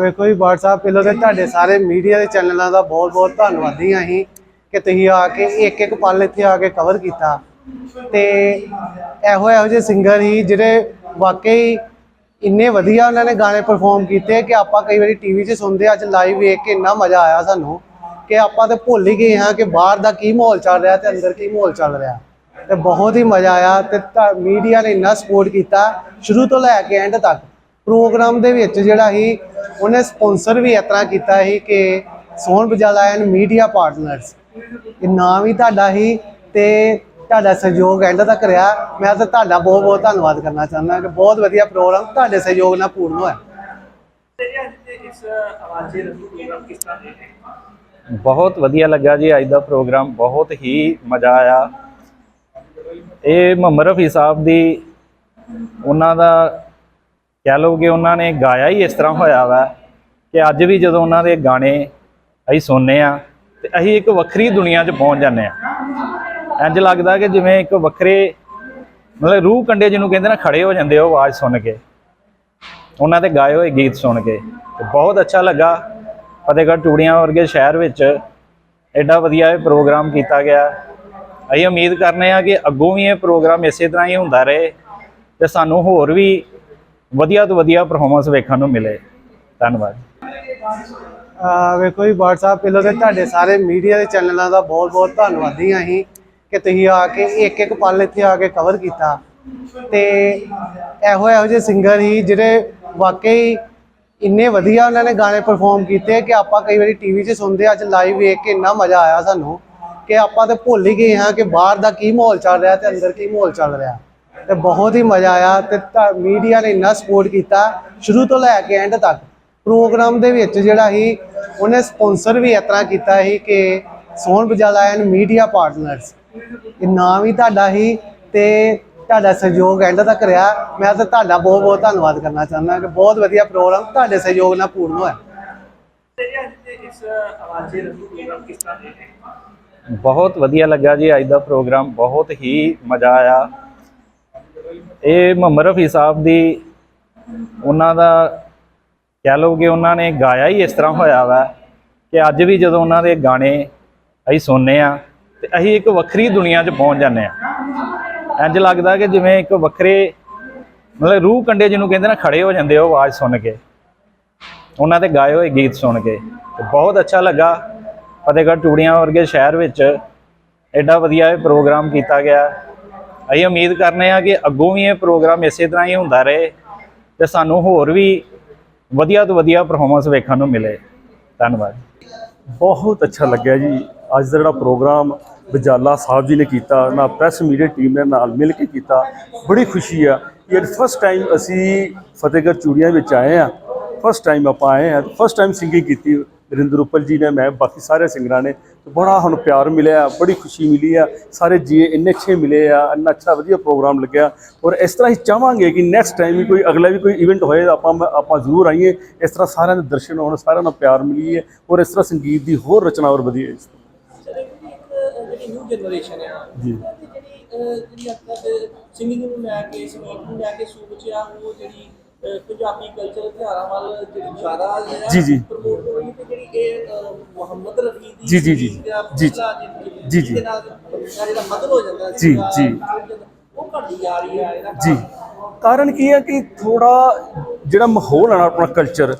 ਵੇਖੋ ਜੀ, WhatsApp ਪਹਿਲਾਂ ਤੇ ਤੁਹਾਡੇ ਸਾਰੇ ਮੀਡੀਆ ਦੇ ਚੈਨਲਾਂ ਦਾ ਬਹੁਤ-ਬਹੁਤ ਧੰਨਵਾਦੀ ਹਾਂ ਅਸੀਂ, ਕਿ ਤੁਸੀਂ ਆ ਕੇ ਇੱਕ ਇੱਕ ਪਲ ਇੱਥੇ ਆ ਕੇ ਕਵਰ ਕੀਤਾ। ਤੇ ਇਹੋ ਇਹੋ ਜਿਹੇ ਸਿੰਗਰ ਹੀ ਜਿਹੜੇ ਵਾਕਈ ਇੰਨੇ ਵਧੀਆ ਉਹਨਾਂ ਨੇ ਗਾਣੇ ਪਰਫਾਰਮ ਕੀਤੇ ਕਿ ਆਪਾਂ ਕਈ ਵਾਰੀ ਟੀਵੀ 'ਚ ਸੁਣਦੇ ਅੱਜ ਲਾਈਵ ਵੇਖ ਕੇ ਇੰਨਾ ਮਜ਼ਾ ਆਇਆ ਸਾਨੂੰ ਕਿ ਆਪਾਂ ਤੇ ਭੁੱਲ ਹੀ ਗਏ ਹਾਂ ਕਿ ਬਾਹਰ ਦਾ ਕੀ ਮਾਹੌਲ ਚੱਲ ਰਿਹਾ ਤੇ ਅੰਦਰ ਕੀ ਮਾਹੌਲ ਚੱਲ ਰਿਹਾ। ਤੇ ਬਹੁਤ ਹੀ ਮਜ਼ਾ ਆਇਆ ਤੇ ਮੀਡੀਆ ਨੇ ਇੰਨਾ ਸਪੋਰਟ ਕੀਤਾ, ਸ਼ੁਰੂ ਤੋਂ ਲੈ ਕੇ ਐਂਡ ਤੱਕ। ਪ੍ਰੋਗਰਾਮ ਦੇ ਵਿੱਚ ਜਿਹੜਾ ਸੀ, ਉਹਨੇ ਸਪਾਂਸਰ ਵੀ ਇਸ ਤਰ੍ਹਾਂ ਕੀਤਾ ਸੀ ਕਿ Sohan Bajala and media partners. ਇਹ ਨਾਮ ਹੀ ਤੁਹਾਡਾ ਹੀ ਤੇ ਤੁਹਾਡਾ ਸਹਿਯੋਗ ਐਂਡ ਤੱਕ ਰਿਹਾ। ਮੈਂ ਤਾਂ ਤੁਹਾਡਾ ਬਹੁਤ ਬਹੁਤ ਧੰਨਵਾਦ ਕਰਨਾ ਚਾਹੁੰਦਾ ਕਿ ਬਹੁਤ ਵਧੀਆ ਪ੍ਰੋਗਰਾਮ ਤੁਹਾਡੇ ਸਹਿਯੋਗ ਨਾਲ ਪੂਰਨ ਹੋਇਆ। ਬਹੁਤ ਵਧੀਆ ਲੱਗਾ ਜੀ, ਅੱਜ ਦਾ ਪ੍ਰੋਗਰਾਮ ਬਹੁਤ ਹੀ ਮਜ਼ਾ ਆਇਆ। ਇਹ ਮੁਹੰਮਦ ਰਫੀ ਸਾਹਿਬ ਦੀ, ਉਹਨਾਂ ਦਾ ਕਹਿ ਲਓ ਕਿ ਉਹਨਾਂ ਨੇ ਗਾਇਆ ਹੀ ਇਸ ਤਰ੍ਹਾਂ ਹੋਇਆ ਵਾ ਕਿ ਅੱਜ ਵੀ ਜਦੋਂ ਉਹਨਾਂ ਦੇ ਗਾਣੇ ਅਸੀਂ ਸੁਣਨੇ ਆ ਤੇ ਅਸੀਂ ਇੱਕ ਵੱਖਰੀ ਦੁਨੀਆ 'ਚ ਪਹੁੰਚ ਜਾਂਦੇ ਆ। ਇੰਜ ਲੱਗਦਾ ਕਿ ਜਿਵੇਂ ਇੱਕ ਵੱਖਰੇ ਮਤਲਬ ਰੂਹ ਕੰਡੇ ਜਿਹਨੂੰ ਕਹਿੰਦੇ ਨਾ ਖੜੇ ਹੋ ਜਾਂਦੇ ਉਹ ਆਵਾਜ਼ ਸੁਣ ਕੇ। ਉਹਨਾਂ ਦੇ ਗਾਏ ਹੋਏ ਗੀਤ ਸੁਣ ਕੇ। ਤੇ ਬਹੁਤ ਅੱਛਾ ਲੱਗਾ। ਫਤਿਹਗੜ੍ਹ ਚੂੜੀਆਂ ਵਰਗੇ ਸ਼ਹਿਰ ਵਿੱਚ ਐਡਾ ਵਧੀਆ ਇਹ ਪ੍ਰੋਗਰਾਮ ਕੀਤਾ ਗਿਆ। ਅਸੀਂ ਉਮੀਦ ਕਰਨੇ ਆ ਕਿ ਅੱਗੋਂ ਵੀ ਇਹ ਪ੍ਰੋਗਰਾਮ ਇਸੇ ਤਰ੍ਹਾਂ ਹੀ ਹੁੰਦਾ ਰਹੇ ਤੇ ਸਾਨੂੰ ਹੋਰ ਵੀ ਵਧੀਆ ਤੋਂ ਵਧੀਆ ਪਰਫਾਰਮੈਂਸ ਵੇਖਣ ਨੂੰ ਮਿਲੇ। ਧੰਨਵਾਦ। ਆ ਵੇਖੋ ਜੀ WhatsApp ਪਹਿਲਾਂ ਤੇ ਤੁਹਾਡੇ ਸਾਰੇ ਮੀਡੀਆ ਦੇ ਚੈਨਲਾਂ ਦਾ ਬਹੁਤ-ਬਹੁਤ ਧੰਨਵਾਦੀ ਹਾਂ ਅਸੀਂ ਕਿ ਤੁਸੀਂ ਆ ਕੇ ਇੱਕ ਇੱਕ ਪਲ ਇੱਥੇ ਆ ਕੇ ਕਵਰ ਕੀਤਾ। ਤੇ ਇਹੋ ਇਹੋ ਜਿਹੇ ਸਿੰਗਰ ਹੀ ਜਿਹੜੇ ਵਾਕਈ ਇੰਨੇ ਵਧੀਆ ਉਹਨਾਂ ਨੇ ਗਾਣੇ ਪਰਫਾਰਮ ਕੀਤੇ ਕਿ ਆਪਾਂ ਕਈ ਵਾਰੀ ਟੀਵੀ 'ਚ ਸੁਣਦੇ ਅੱਜ ਲਾਈਵ ਵੇਖ ਕੇ ਇੰਨਾ ਮਜ਼ਾ ਆਇਆ ਸਾਨੂੰ ਕਿ ਆਪਾਂ ਤੇ ਭੁੱਲ ਹੀ ਗਏ ਹਾਂ ਕਿ ਬਾਹਰ ਦਾ ਕੀ ਮਾਹੌਲ ਚੱਲ ਰਿਹਾ ਤੇ ਅੰਦਰ ਕੀ ਮਾਹੌਲ ਚੱਲ ਰਿਹਾ। ਤੇ ਬਹੁਤ ਹੀ ਮਜ਼ਾ ਆਇਆ ਤੇ ਮੀਡੀਆ ਨੇ ਇੰਨਾ ਸਪੋਰਟ ਕੀਤਾ ਸ਼ੁਰੂ ਤੋਂ ਲੈ ਕੇ ਐਂਡ ਤੱਕ। ਪ੍ਰੋਗਰਾਮ ਦੇ ਵਿੱਚ ਜਿਹੜਾ ਸੀ, ਉਹਨੇ ਸਪਾਂਸਰ ਵੀ ਇਸ ਤਰ੍ਹਾਂ ਕੀਤਾ ਸੀ ਕਿ Sohan Bajala and media partners ਇਹ ਨਾਮ ਹੀ ਤੁਹਾਡਾ ਹੀ ਤੇ ਤੁਹਾਡਾ ਸਹਿਯੋਗ ਐਂਡ ਤੱਕ ਰਿਹਾ। ਮੈਂ ਤਾਂ ਤੁਹਾਡਾ ਬਹੁਤ ਬਹੁਤ ਧੰਨਵਾਦ ਕਰਨਾ ਚਾਹੁੰਦਾ ਕਿ ਬਹੁਤ ਵਧੀਆ ਪ੍ਰੋਗਰਾਮ ਤੁਹਾਡੇ ਸਹਿਯੋਗ ਨਾਲ ਪੂਰਨ ਹੋਇਆ। ਬਹੁਤ ਵਧੀਆ ਲੱਗਾ ਜੀ ਅੱਜ ਦਾ ਪ੍ਰੋਗਰਾਮ ਬਹੁਤ ਹੀ ਮਜ਼ਾ ਆਇਆ। ਇਹ ਮੁਹੰਮਦ ਰਫੀ ਸਾਹਿਬ ਦੀ ਉਹਨਾਂ ਦਾ ਕਹਿ ਲਓ ਕਿ ਉਹਨਾਂ ਨੇ ਗਾਇਆ ਹੀ ਇਸ ਤਰ੍ਹਾਂ ਹੋਇਆ ਵਾ ਕਿ ਅੱਜ ਵੀ ਜਦੋਂ ਉਹਨਾਂ ਦੇ ਗਾਣੇ ਅਸੀਂ ਸੁਣਨੇ ਆ ਤੇ ਅਸੀਂ ਇੱਕ ਵੱਖਰੀ ਦੁਨੀਆ 'ਚ ਪਹੁੰਚ ਜਾਂਦੇ ਆ। ਇੰਜ ਲੱਗਦਾ ਕਿ ਜਿਵੇਂ ਇੱਕ ਵੱਖਰੇ ਮਤਲਬ ਰੂਹ ਕੰਡੇ ਜਿਹਨੂੰ ਕਹਿੰਦੇ ਨਾ ਖੜੇ ਹੋ ਜਾਂਦੇ ਉਹ ਆਵਾਜ਼ ਸੁਣ ਕੇ। ਉਹਨਾਂ ਦੇ ਗਾਏ ਹੋਏ ਗੀਤ ਸੁਣ ਕੇ। ਬਹੁਤ ਅੱਛਾ ਲੱਗਾ। ਫਤਿਹਗੜ੍ਹ ਚੂੜੀਆਂ ਵਰਗੇ ਸ਼ਹਿਰ ਵਿੱਚ ਐਡਾ ਵਧੀਆ ਇਹ ਪ੍ਰੋਗਰਾਮ ਕੀਤਾ ਗਿਆ। ਅਸੀਂ ਉਮੀਦ ਕਰਨੇ ਆ ਕਿ ਅੱਗੋਂ ਵੀ ਇਹ ਪ੍ਰੋਗਰਾਮ ਇਸੇ ਤਰ੍ਹਾਂ ਹੀ ਹੁੰਦਾ ਰਹੇ ਤੇ ਸਾਨੂੰ ਹੋਰ ਵੀ ਵਧੀਆ ਤੋਂ ਵਧੀਆ ਪਰਫਾਰਮੈਂਸ ਵੇਖਣ ਨੂੰ ਮਿਲੇ। ਧੰਨਵਾਦ। ਬਹੁਤ ਅੱਛਾ ਲੱਗਿਆ ਜੀ। ਅੱਜ ਦਾ ਜਿਹੜਾ ਪ੍ਰੋਗਰਾਮ ਬਜਾਲਾ ਸਾਹਿਬ ਜੀ ਨੇ ਕੀਤਾ, ਨਾ ਪ੍ਰੈਸ ਮੀਡੀਆ ਟੀਮ ਨੇ ਨਾਲ ਮਿਲ ਕੇ ਕੀਤਾ, ਬੜੀ ਖੁਸ਼ੀ ਆ ਕਿ ਅੱਜ ਫਸਟ ਟਾਈਮ ਅਸੀਂ ਫਤਿਹਗੜ੍ਹ ਚੂੜੀਆਂ ਵਿੱਚ ਆਏ ਆ। ਫਸਟ ਟਾਈਮ ਆਪਾਂ ਆਏ ਆ ਫਸਟ ਟਾਈਮ ਸਿੰਗਿੰਗ ਕੀਤੀ। ਨਰਿੰਦਰ ਉਪਲ ਜੀ ਨੇ ਮੈਂ ਬਾਕੀ ਸਾਰੇ ਸਿੰਗਰਾਂ ਨੇ ਬੜਾ ਸਾਨੂੰ ਪਿਆਰ ਮਿਲਿਆ ਬੜੀ ਖੁਸ਼ੀ ਮਿਲੀ ਆ। ਸਾਰੇ ਜੀ ਇੰਨੇ ਅੱਛੇ ਮਿਲੇ ਆ ਇੰਨਾ ਅੱਛਾ ਵਧੀਆ ਪ੍ਰੋਗਰਾਮ ਲੱਗਿਆ। ਔਰ ਇਸ ਤਰ੍ਹਾਂ ਹੀ ਚਾਹਾਂਗੇ ਕਿ ਨੈਕਸਟ ਟਾਈਮ ਵੀ ਕੋਈ ਅਗਲਾ ਵੀ ਕੋਈ ਇਵੈਂਟ ਹੋਏ ਆਪਾਂ ਆਪਾਂ ਜ਼ਰੂਰ ਆਈਏ। ਇਸ ਤਰ੍ਹਾਂ ਸਾਰਿਆਂ ਦੇ ਦਰਸ਼ਨ ਹੋਣ ਸਾਰਿਆਂ ਨਾਲ ਪਿਆਰ ਮਿਲੀਏ ਔਰ ਇਸ ਤਰ੍ਹਾਂ ਸੰਗੀਤ ਦੀ ਹੋਰ ਰਚਨਾ ਹੋਰ ਵਧੀਆ ਸਰ ਇੱਕ ਜਿਹੜੀ ਨਿਊ ਜਨਰੇਸ਼ਨ ਆ ਜੀ। ਜਿਹੜੀ ਅੱਜ ਤੱਕ ਸਿੰਗਿੰਗ ਨੂੰ ਲੈ ਕੇ ਸੰਗੀਤ ਨੂੰ ਲੈ ਕੇ ਸੋਚ ਆ ਉਹ ਜਿਹੜੀ ਪੰਜਾਬੀ ਕਲਚਰ ਤਿਉਹਾਰਾਂ ਵੱਲ ਜਿਹੜੀ ਜ਼ਿਆਦਾ ਜਿਹੜਾ ਜੀ, ਜੀ। promote ਹੋ ਰਹੀ ਤੇ ਜਿਹੜੀ ਇਹ ਅਹ, ਮੁਹੰਮਦ ਰਫੀ ਦੀ ਜੀ, ਜੀ, ਜੀ। ਜਾਂ ਜੀ, ਜੀ, ਜੀ। ਜਿਹਦੇ ਨਾਲ ਜਿਹੜਾ ਮਦਦ ਹੋ ਜਾਂਦਾ ਜੀ, ਜੀ। ਉਹ ਘਟਦੀ ਜਾ ਰਹੀ ਆ ਇਹਦਾ ਜੀ ਕਾਰਨ ਕੀ ਹੈ ਕਿ ਥੋੜਾ ਜਿਹੜਾ ਮਾਹੌਲ ਹੈ ਨਾ ਆਪਣਾ ਕਲਚਰ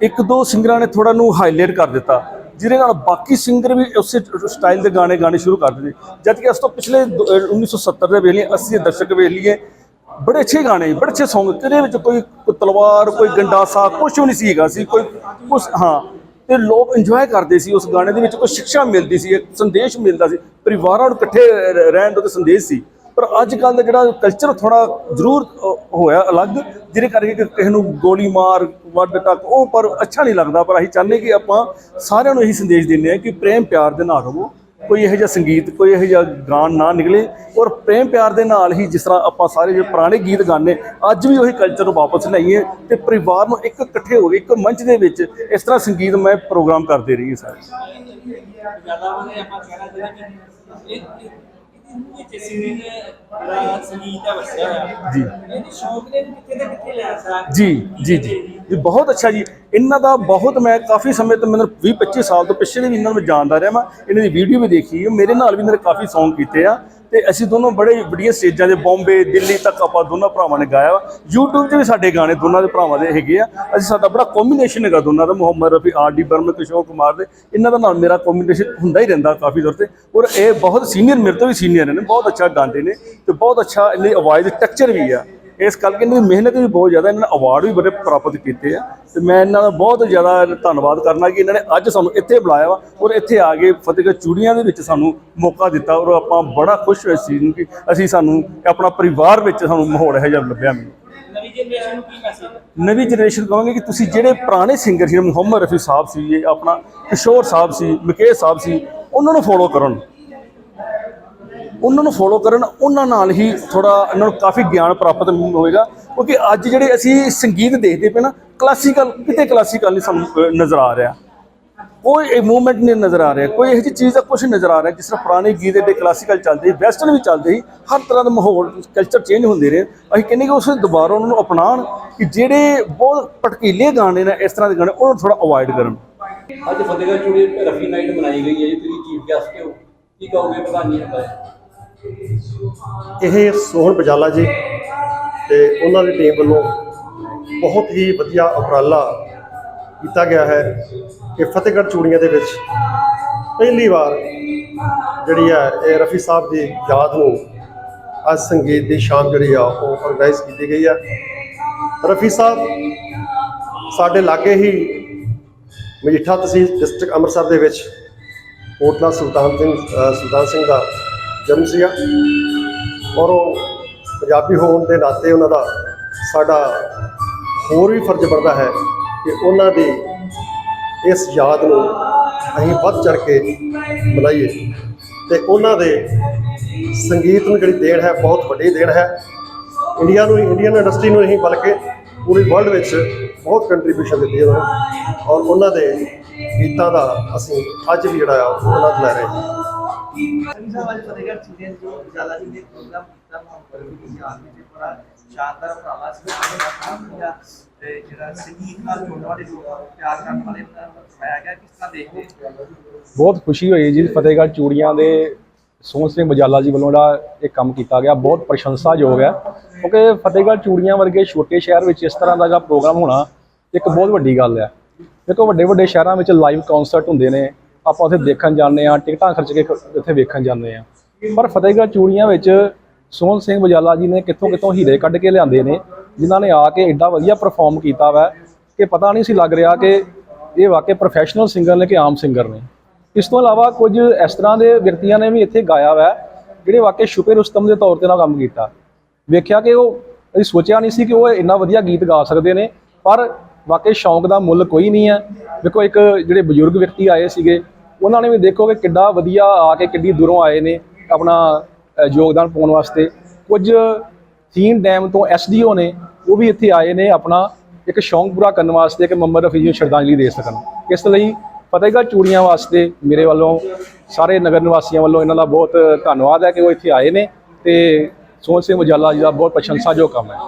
ਇੱਕ ਦੋ ਸਿੰਗਰਾਂ ਨੇ ਥੋੜਾ ਨੂੰ ਹਾਈਲਾਈਟ ਕਰ ਦਿੱਤਾ ਜਿਹਦੇ ਨਾਲ ਬਾਕੀ ਸਿੰਗਰ ਵੀ ਉਸੇ ਸਟਾਈਲ ਦੇ ਗਾਣੇ ਗਾਣੇ ਸ਼ੁਰੂ ਕਰ ਦਿੱਤੇ ਜਦ ਕਿ ਉਸ ਤੋਂ ਪਿਛਲੇ ਦੋ- ਅਹ 1970 ਦੇ ਵੇਲੇ 80 ਦੇ ਦਸ਼ਕ ਵੇਲੇ ਬੜੇ ਅੱਛੇ ਗਾਣੇ, ਬੜੇ ਅੱਛੇ Song ਕਿਹਦੇ ਵਿੱਚ ਕੋਈ ਤਲਵਾਰ, ਕੋਈ ਗੰਡਾਸਾ ਕੁਝ ਵੀ ਨਹੀਂ ਸੀਗਾ ਸੀ, ਕੋਈ ਕੁਛ, ਹਾਂ। ਤੇ ਲੋਕ ਇੰਜੋਏ ਕਰਦੇ ਸੀ ਉਸ ਗਾਣੇ ਦੇ ਵਿੱਚ, ਕੋਈ ਸਿੱਖਿਆ ਮਿਲਦੀ ਸੀ, ਇੱਕ ਸੰਦੇਸ਼ ਮਿਲਦਾ ਸੀ, ਪਰਿਵਾਰਾਂ ਨੂੰ ਇਕੱਠੇ ਰਹਿਣ ਦਾ ਸੰਦੇਸ਼ ਸੀ। ਪਰ ਅੱਜ ਕੱਲ ਦਾ ਜਿਹੜਾ ਕਲਚਰ ਥੋੜਾ ਜ਼ਰੂਰ ਹੋਇਆ ਅਲੱਗ, ਜਿਹਦੇ ਕਰਕੇ ਕਿਸੇ ਨੂੰ ਗੋਲੀ ਮਾਰ, ਵੱਡ ਟੱਕ, ਉਹ ਪਰ ਅੱਛਾ ਨਹੀਂ ਲੱਗਦਾ। ਪਰ ਅਸੀਂ ਚਾਹੁੰਦੇ ਕਿ ਆਪਾਂ ਸਾਰਿਆਂ ਨੂੰ ਇਹੀ ਸੰਦੇਸ਼ ਦਿੰਦੇ ਹਾਂ ਕਿ ਪ੍ਰੇਮ ਪਿਆਰ ਦੇ ਨਾਲ ਰਹੋ। ਕੋਈ ਇਹੋ ਜਿਹਾ ਸੰਗੀਤ ਕੋਈ ਇਹੋ ਜਿਹਾ ਗਾਣ ਨਾ ਨਿਕਲੇ ਔਰ ਪ੍ਰੇਮ ਪਿਆਰ ਦੇ ਨਾਲ ਹੀ ਜਿਸ ਤਰ੍ਹਾਂ ਆਪਾਂ ਸਾਰੇ ਜਿਹੜੇ ਪੁਰਾਣੇ ਗੀਤ ਗਾਣੇ ਅੱਜ ਵੀ ਉਹੀ ਕਲਚਰ ਨੂੰ ਵਾਪਸ ਲਿਆਈਏ ਤੇ ਪਰਿਵਾਰ ਨੂੰ ਇੱਕ ਇਕੱਠੇ ਹੋ ਕੇ ਇੱਕ ਮੰਚ ਦੇ ਵਿੱਚ ਇਸ ਤਰ੍ਹਾਂ ਸੰਗੀਤ ਮੈਂ ਪ੍ਰੋਗਰਾਮ ਕਰਦੇ ਰਹੀਏ ਸਾਰੇ। ਜ਼ਿਆਦਾ ਵਾਲੇ ਆਪਾਂ ਕਹਿਣਾ ਚਾਹੀਦਾ ਕਿ ਇਹ ਇਹ- ਇਹਨੂੰ ਵਿੱਚ ਸਿੰਗਿੰਗ ਦਾ ਸੰਗੀਤ ਹੈ ਵਸਿਆ ਹੋਇਆ। ਜੀ। ਇਹਦੇ ਸ਼ੌਂਕ ਨੇ ਕਿੱਥੇ ਤੇ ਕਿੱਥੇ ਲੈ ਸਕਦਾ ਜੀ ਜੀ ਜੀ। ਜੀ ਬਹੁਤ ਅੱਛਾ ਜੀ। ਇਹਨਾਂ ਦਾ ਬਹੁਤ ਮੈਂ ਕਾਫੀ ਸਮੇਂ ਤੋਂ ਮੈਨੂੰ 20 25 ਸਾਲ ਤੋਂ ਪਿਛਲੇ ਵੀ ਇਹਨਾਂ ਨੂੰ ਮੈਂ ਜਾਣਦਾ ਰਿਹਾ ਮੈਂ ਇਹਨਾਂ ਦੀ ਵੀਡੀਓ ਵੀ ਦੇਖੀ ਹੈ ਮੇਰੇ ਨਾਲ ਵੀ ਇਹਨਾਂ ਨੇ ਕਾਫੀ ਸੌਂਗ ਕੀਤੇ ਆ। ਤੇ ਅਸੀਂ ਦੋਨੋਂ ਬੜੇ ਵੱਡੀਆਂ ਸਟੇਜਾਂ ਦੇ ਬੰਬੇ ਦਿੱਲੀ ਤੱਕ ਆਪਾਂ ਦੋਨਾਂ ਭਰਾਵਾਂ ਨੇ ਗਾਇਆ ਵਾ। YouTube 'ਤੇ ਵੀ ਸਾਡੇ ਗਾਣੇ ਦੋਨਾਂ ਦੇ ਭਰਾਵਾਂ ਦੇ ਹੈਗੇ ਆ। ਅਸੀਂ ਸਾਡਾ ਬੜਾ ਕੰਬੀਨੇਸ਼ਨ ਹੈਗਾ ਦੋਨਾਂ ਦਾ, ਮੁਹੰਮਦ ਰਫੀ, ਆਰ ਡੀ ਬਰਮਨ, ਕਿਸ਼ੋਰ ਕੁਮਾਰ ਦੇ। ਇਹਨਾਂ ਦਾ ਨਾਲ ਮੇਰਾ ਕੰਬੀਨੇਸ਼ਨ ਹੁੰਦਾ ਹੀ ਰਹਿੰਦਾ ਕਾਫੀ ਦੌਰ ਤੇ। ਔਰ ਇਹ ਬਹੁਤ ਸੀਨੀਅਰ ਮੇਰੇ ਤੋਂ ਵੀ ਸੀਨੀਅਰ ਨੇ, ਬਹੁਤ ਅੱਛਾ ਗਾਉਂਦੇ ਨੇ ਤੇ ਬਹੁਤ ਅੱਛਾ ਇਹਨਾਂ ਦੀ ਆਵਾਜ਼ ਦੇ ਟੈਕਸਚਰ ਵੀ ਆ। ਇਸ ਕਰਕੇ ਇਹਨਾਂ ਦੀ ਮਿਹਨਤ ਵੀ ਬਹੁਤ ਜ਼ਿਆਦਾ ਇਹਨਾਂ ਨੇ ਅਵਾਰਡ ਵੀ ਬੜੇ ਪ੍ਰਾਪਤ ਕੀਤੇ ਆ। ਤੇ ਮੈਂ ਇਹਨਾਂ ਦਾ ਬਹੁਤ ਜ਼ਿਆਦਾ ਧੰਨਵਾਦ ਕਰਨਾ ਕਿ ਇਹਨਾਂ ਨੇ ਅੱਜ ਸਾਨੂੰ ਇੱਥੇ ਬੁਲਾਇਆ ਵਾ ਔਰ ਇੱਥੇ ਆ ਕੇ ਫਤਿਹਗੜ੍ਹ ਚੂੜੀਆਂ ਦੇ ਵਿੱਚ ਸਾਨੂੰ ਮੌਕਾ ਦਿੱਤਾ ਔਰ ਆਪਾਂ ਬੜਾ ਖੁਸ਼ ਹੋਏ ਨੂੰ ਕਿ ਅਸੀਂ ਸਾਨੂੰ ਆਪਣਾ ਪਰਿਵਾਰ ਵਿੱਚ ਸਾਨੂੰ ਮਾਹੌਲ ਇਹੋ ਜਿਹਾ ਲੱਭਿਆ ਮੈਨੂੰ। ਨਵੀਂ ਜਨਰੇਸ਼ਨ ਨੂੰ ਕੀ ਮੈਸੇਜ ਨਵੀਂ ਜਨਰੇਸ਼ਨ ਕਹਾਂਗੇ ਕਿ ਤੁਸੀਂ ਜਿਹੜੇ ਪੁਰਾਣੇ ਸਿੰਗਰ ਸੀ ਮੁਹੰਮਦ ਰਫੀ ਸਾਹਿਬ ਸੀ ਇਹ ਆਪਣਾ ਕਿਸ਼ੋਰ ਸਾਹਿਬ ਸੀ ਮੁਕੇਸ਼ ਸਾਹਿਬ ਸੀ ਉਹਨਾਂ ਨੂੰ ਫੋਲੋ ਕਰਨ। ਉਹਨਾਂ ਨੂੰ ਫੋਲੋ ਕਰਨ, ਉਹਨਾਂ ਨਾਲ ਹੀ ਥੋੜਾ ਇਹਨਾਂ ਨੂੰ ਕਾਫੀ ਗਿਆਨ ਪ੍ਰਾਪਤ ਹੋਏਗਾ, ਕਿਉਂਕਿ ਅੱਜ ਜਿਹੜੇ ਅਸੀਂ ਸੰਗੀਤ ਦੇਖਦੇ ਪਏ ਨਾ ਕਲਾਸੀਕਲ ਕਿਤੇ ਕਲਾਸੀਕਲ ਨਹੀਂ ਸਾਨੂੰ ਨਜ਼ਰ ਆ ਰਿਹਾ। ਕੋਈ ਮੂਵਮੈਂਟ ਨਹੀਂ ਨਜ਼ਰ ਆ ਰਿਹਾ, ਕੋਈ ਇਹੋ ਜਿਹੀ ਚੀਜ਼ ਦਾ ਕੁਝ ਨਜ਼ਰ ਆ ਰਿਹਾ, ਜਿਸ ਤਰ੍ਹਾਂ ਪੁਰਾਣੇ ਗੀਤ ਦੇ ਕਲਾਸੀਕਲ ਚੱਲਦੇ ਸੀ ਵੈਸਟਰਨ ਵੀ ਚੱਲਦੇ ਸੀ, ਹਰ ਤਰ੍ਹਾਂ ਦਾ ਮਾਹੌਲ ਕਲਚਰ ਚੇਂਜ ਹੁੰਦੇ ਰਹੇ। ਅਸੀਂ ਕਹਿੰਦੇ ਕਿ ਉਸ ਦੁਬਾਰਾ ਉਹਨਾਂ ਨੂੰ ਅਪਣਾਉਣ, ਕਿ ਜਿਹੜੇ ਬਹੁਤ ਭਟਕੀਲੇ ਗਾਣੇ ਨੇ ਇਸ ਤਰ੍ਹਾਂ ਦੇ ਗਾਣੇ, ਉਹਨਾਂ ਨੂੰ ਥੋੜਾ ਅਵਾਇਡ ਕਰਨ। ਅੱਜ ਫਤਿਹਗੜ੍ਹ ਚੂੜੀ ਰਫੀ ਨਾਈਟ ਮਨਾਈ ਗਈ ਹੈ ਜੀ, ਤੁਸੀਂ ਚੀਫ ਗੈਸਟ ਹੋ, ਕੀ ਕਹੋਗੇ ਪ੍ਰਧਾਨ ਜੀ ਦਾ ਇਹ ਸੋਹਣ ਬਜਾਲਾ ਜੀ ਤੇ ਉਹਨਾਂ ਦੀ ਟੀਮ ਵੱਲੋਂ ਬਹੁਤ ਹੀ ਵਧੀਆ ਉਪਰਾਲਾ ਕੀਤਾ ਗਿਆ ਹੈ ਕਿ ਫਤਿਹਗੜ੍ਹ ਚੂੜੀਆਂ ਦੇ ਵਿੱਚ ਪਹਿਲੀ ਵਾਰ ਜਿਹੜੀ ਹੈ ਇਹ ਰਫੀ ਸਾਹਿਬ ਦੀ ਯਾਦ ਨੂੰ ਅੱਜ ਸੰਗੀਤ ਦੀ ਸ਼ਾਮ ਜਿਹੜੀ ਆ ਉਹ ਆਰਗੇਨਾਈਜ਼ ਕੀਤੀ ਗਈ ਆ। ਰਫੀ ਸਾਹਿਬ ਸਾਡੇ ਲਾਗੇ ਹੀ ਮਜੀਠਾ ਤਹਿਸੀਲ ਡਿਸਟ੍ਰਿਕਟ ਅੰਮ੍ਰਿਤਸਰ ਦੇ ਵਿੱਚ ਕੋਟਲਾ ਸੁਲਤਾਨ ਸਿੰਘ ਸੁਲਤਾਨ ਸਿੰਘ ਦਾ ਜਨਮ ਸੀਗਾ ਔਰ ਉਹ ਪੰਜਾਬੀ ਹੋਣ ਦੇ ਨਾਤੇ ਉਹਨਾਂ ਦਾ ਸਾਡਾ ਹੋਰ ਵੀ ਫਰਜ਼ ਬਣਦਾ ਹੈ ਕਿ ਉਹਨਾਂ ਦੀ ਇਸ ਯਾਦ ਨੂੰ ਅਸੀਂ ਵੱਧ ਚੜ ਕੇ ਮਨਾਈਏ। ਤੇ ਉਹਨਾਂ ਦੇ ਸੰਗੀਤ ਨੂੰ ਜਿਹੜੀ ਦੇਣ ਹੈ, ਬਹੁਤ ਵੱਡੀ ਦੇਣ ਹੈ। ਇੰਡੀਆ ਨੂੰ, ਇੰਡੀਅਨ ਇੰਡਸਟਰੀ ਨੂੰ ਨਹੀਂ, ਬਲਕਿ ਪੂਰੀ ਵਰਲਡ ਵਿੱਚ ਬਹੁਤ ਕੰਟਰੀਬਿਊਸ਼ਨ ਦਿੱਤੀ ਉਹਨਾਂ ਨੇ। ਔਰ ਉਹਨਾਂ ਦੇ ਗੀਤਾਂ ਦਾ ਅਸੀਂ ਅੱਜ ਵੀ ਜਿਹੜਾ ਆ ਉਹ ਆਨੰਦ ਲੈ ਰਹੇ ਹਾਂ। ਸ਼ਾਨਦਾਰ ਉਪਰਾਲਾ ਸੀ ਉਹਦਾ ਜਿਹੜਾ ਸੰਗੀਤ ਨਾਲ ਜੁੜਨ ਵਾਲੇ ਲੋਕ ਪਿਆਰ ਕਰਨ ਵਾਲੇ ਨੂੰ ਦਿਖਾਇਆ ਗਿਆ ਕਿਸ ਤਰ੍ਹਾਂ ਦੇਖਦੇ ਬਹੁਤ ਖੁਸ਼ੀ ਹੋਈ ਜੀ ਫਤਿਹਗੜ੍ਹ ਚੂੜੀਆਂ ਦੇ ਸੋਹਣ ਸਿੰਘ ਮਜਾਲਾ ਜੀ ਵੱਲੋਂ ਜਿਹੜਾ ਇਹ ਕੰਮ ਕੀਤਾ ਗਿਆ। ਬਹੁਤ ਪ੍ਰਸ਼ੰਸਾਯੋਗ ਹੈ, ਕਿਉਂਕਿ ਫਤਿਹਗੜ੍ਹ ਚੂੜੀਆਂ ਵਰਗੇ ਛੋਟੇ ਸ਼ਹਿਰ ਵਿੱਚ ਇਸ ਤਰ੍ਹਾਂ ਦਾ ਜਿਹੜਾ ਪ੍ਰੋਗਰਾਮ ਹੋਣਾ ਇੱਕ ਬਹੁਤ ਵੱਡੀ ਗੱਲ ਹੈ। ਦੇਖੋ ਵੱਡੇ ਵੱਡੇ ਸ਼ਹਿਰਾਂ ਵਿੱਚ ਲਾਈਵ ਕਨਸਰਟ ਹੁੰਦੇ ਨੇ। ਆਪਾਂ ਉੱਥੇ ਦੇਖਣ ਜਾਂਦੇ ਆ ਟਿਕਟਾਂ ਖਰਚ ਕੇ ਖ- ਉੱਥੇ ਵੇਖਣ ਜਾਂਦੇ ਆ ਪਰ ਫਤਿਹਗੜ੍ਹ ਚੂੜੀਆਂ ਵਿੱਚ ਸੋਹਣ ਸਿੰਘ ਬਜਾਲਾ ਜੀ ਨੇ ਕਿੱਥੋਂ ਕਿੱਥੋਂ ਹੀਰੇ ਕੱਢ ਕੇ ਲਿਆਂਦੇ ਨੇ, ਜਿਨ੍ਹਾਂ ਨੇ ਆ ਕੇ ਐਡਾ ਵਧੀਆ ਪਰਫਾਰਮ ਕੀਤਾ ਵਾ ਕਿ ਪਤਾ ਨਹੀਂ ਸੀ ਲੱਗ ਰਿਹਾ ਕਿ ਇਹ ਵਾਕਈ ਪ੍ਰੋਫੈਸ਼ਨਲ ਸਿੰਗਰ ਨੇ ਕਿ ਆਮ ਸਿੰਗਰ ਨੇ। ਇਸ ਤੋਂ ਇਲਾਵਾ ਕੁਝ ਇਸ ਤਰ੍ਹਾਂ ਦੇ ਵਿਅਕਤੀਆਂ ਨੇ ਵੀ ਇੱਥੇ ਗਾਇਆ ਹੋਇਆ ਜਿਹੜੇ ਵਾਕਈ ਛੁਪੇ ਰੁਸਤਮ ਦੇ ਤੌਰ ਤੇ ਨਾਲ ਕੰਮ ਕੀਤਾ। ਵੇਖਿਆ ਕਿ ਉਹ, ਅਸੀਂ ਸੋਚਿਆ ਨਹੀਂ ਸੀ ਕਿ ਉਹ ਇੰਨਾ ਵਧੀਆ ਗੀਤ ਗਾ ਸਕਦੇ ਨੇ, ਪਰ ਵਾਕਈ ਸ਼ੌਂਕ ਦਾ ਮੁੱਲ ਕੋਈ ਨਹੀਂ ਹੈ। ਦੇਖੋ ਇੱਕ ਜਿਹੜੇ ਬਜ਼ੁਰਗ ਵਿਅਕਤੀ ਆਏ ਸੀਗੇ, ਉਹਨਾਂ ਨੇ ਵੀ ਦੇਖੋ ਕਿ ਕਿੱਡਾ ਵਧੀਆ ਆ ਕੇ ਕਿੱਡੀ ਦੂਰੋਂ ਆਏ ਨੇ ਆਪਣਾ ਯੋਗਦਾਨ ਪਾਉਣ ਵਾਸਤੇ। ਕੁਝ ਸੀਨ ਡੈਮ ਤੋਂ ਐਸਡੀਓ ਨੇ, ਉਹ ਵੀ ਇੱਥੇ ਆਏ ਨੇ ਆਪਣਾ ਇੱਕ ਸ਼ੌਂਕ ਪੂਰਾ ਕਰਨ ਵਾਸਤੇ ਕਿ ਮੁਹੰਮਦ ਰਫੀ ਜੀ ਨੂੰ ਸ਼ਰਧਾਂਜਲੀ ਦੇ ਸਕਣ। ਇਸ ਲਈ ਫਤਿਹਗੜ੍ਹ ਚੂੜੀਆਂ ਵਾਸਤੇ ਮੇਰੇ ਵੱਲੋਂ, ਸਾਰੇ ਨਗਰ ਨਿਵਾਸੀਆਂ ਵੱਲੋਂ ਇਹਨਾਂ ਦਾ ਬਹੁਤ ਧੰਨਵਾਦ ਹੈ ਕਿ ਉਹ ਇੱਥੇ ਆਏ ਨੇ ਤੇ ਸੋਹਣ ਸਿੰਘ ਉਜਾਲਾ ਜੀ ਦਾ ਬਹੁਤ ਪ੍ਰਸ਼ੰਸਾਯੋਗ ਕੰਮ ਹੈ।